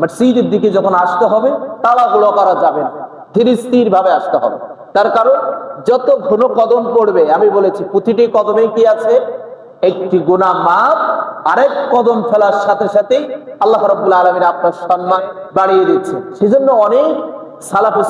মসজিদের দিকে যখন আসতে হবে তাড়াহুড়ো করা যাবে না। ধীর স্থির ভাবে আসতে হবে। তার কারণ, যত ঘন কদম পড়বে, আমি বলেছি, প্রতিটি কদমে কি আছে? একটি গুণা মাপ আরেক কদম ফেলার সাথে সাথেই আল্লাহ রব্বুল আলমিন আপনার সম্মান বাড়িয়ে দিচ্ছে সেজন্য অনেক সালাফে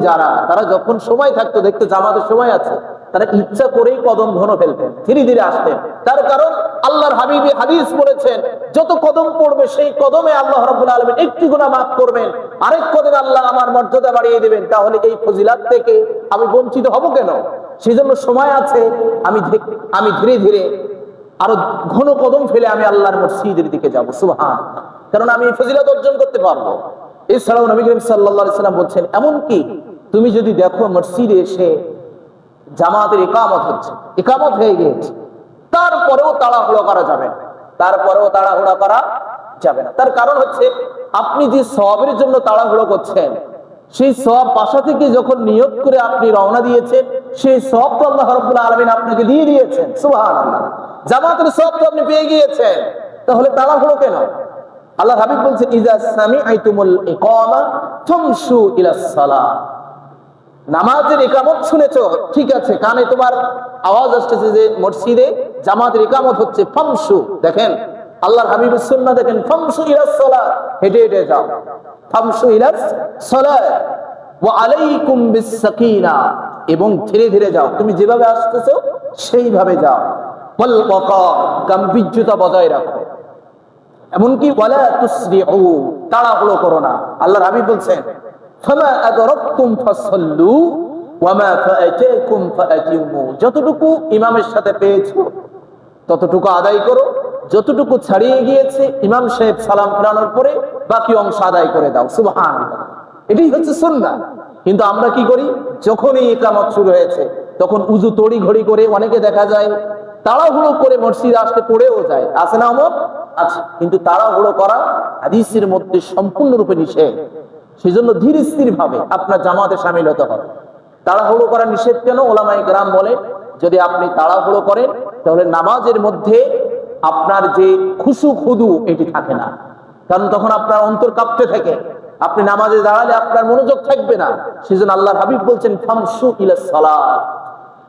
যারা, তারা যখন সময় থাকতো, দেখতে জামাতের সময় আছে। তারা ইচ্ছা করেই কদম ঘন ফেলতেন, ধীরে ধীরে আসতেন। তার কারণ আল্লাহর হাবিবি হাদিস বলেছেন, যত কদম পড়বে সেই কদমে আল্লাহ রাব্বুল আলামিন একটি গুনাহ মাফ করবেন। আরেক কদমে আল্লাহ আমার মর্যাদা বাড়িয়ে দেবেন। তাহলে এই ফজিলাত থেকে আমি বঞ্চিত হব কেন? সেজন্য সময় আছে, আমি আমি ধীরে ধীরে আরও ঘন কদম ফেলে আমি আল্লাহর মসজিদের দিকে যাব। সুবহান। কারণ আমি ফজিলত অর্জন করতে পারব। এছাড়াও নবী করিম সাল্লাম বলছেন, এমনকি তুমি যদি দেখো মসজিদে এসে জামাতের একামত হচ্ছে। একামত হয়ে গিয়েছে। তারপরেও তাড়াহুড়ো করা যাবে না। তারপরেও তাড়াহুড়ো করা যাবে না। তার কারণ হচ্ছে, আপনি যে সবের জন্য তাড়াহুড়ো করছেন, সেই সব বাসা থেকে যখন নিয়োগ করে আপনি রওনা দিয়েছেন, সেই সব তো আল্লাহ আপনাকে দিয়ে দিয়েছেন। সুবহানাল্লাহ। জামাতের সব তো আপনি পেয়ে গিয়েছেন। তাহলে তাড়াহুড়ো কেন? আল্লাহ হাবিব বলছেন ইজা সামি আইতুমুল ইকামা ফামশু ইলাস সালাহ। নামাজের একামত শুনেছো? ঠিক আছে, কানে তোমার আওয়াজ আসতেছে যে মসজিদে জামাতের একামত হচ্ছে ফামসু। দেখেন, আল্লাহর হাবিবুর সুন্নাহ দেখেন, ফামসু ইলাস সালাহ হেঁটে হেঁটে যাও। ফামসু ইলাস সালাহ ওয়া আলাইকুম বিস সাকিনা এবং ধীরে ধীরে যাও। তুমি যেভাবে আসতেছো, সেইভাবে যাও। ওয়াল ওয়াকার গাম্ভীর্যতা বজায় রাখো। এমনকি ওয়ালা তুসরিউ, তাড়াহুড়ো করো না। আল্লাহর হাবিব বলছেন যতটুকু ইমামের সাথে পেয়েছ, ততটুকু আদায় করো। যতটুকু ছাড়িয়ে গিয়েছে ইমাম সাহেব সালাম ফেরানোর পরে বাকি অংশ আদায় করে দাও। হচ্ছে কিন্তু আমরা কি করি? যখনই ইকামত শুরু হয়েছে, তখন উজু তড়ি ঘড়ি করে অনেকে দেখা যায় তাড়াহুড়ো করে মসজিদ আসতে পড়েও যায়। আছে না অমর? আছে। কিন্তু তাড়াহুড়ো করা হাদিসের মধ্যে সম্পূর্ণরূপে নিষেধ। সেই জন্য ধীর স্থির ভাবে আপনার জামাতে সামিল হতে হবে। তাড়াহুড়ো করা নিষেধ কেন? ওলামাই গ্রাম বলে, যদি আপনি তাড়াহুড়ো করেন, তাহলে নামাজের মধ্যে আপনার যে খুশু খুদু, এটি থাকে না। কারণ তখন আপনার অন্তর কাঁপতে থাকে। আপনি নামাজে দাঁড়ালে আপনার মনোযোগ থাকবে না। সেজন্য আল্লাহ হাবিব বলছেন ফামসু ইলা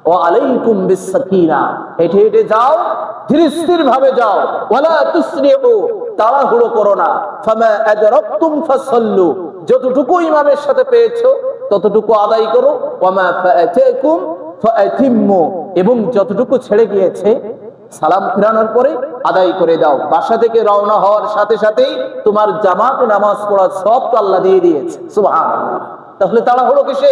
ও আলাইকুম বিসাকিনা হেঁটে হেঁটে যাও, ধীর ভাবে যাও। ওয়ালা তুসরিউ তাড়াহুড়ো করো না। ফামা আদরাকতুম ফাসাল্লু। যতটুকু ইমামের সাথে পেয়েছ, ততটুকু আদায় করো। এবং যতটুকু ছেড়ে গিয়েছে, সালাম ফিরানোর পরে আদায় করে দাও। বাসা থেকে রওনা হওয়ার সাথে সাথেই তোমার জামাতে নামাজ পড়ার সব তাল্লা দিয়ে দিয়েছে। সুবাহ তাহলে তাড়াহুড়ো কিসে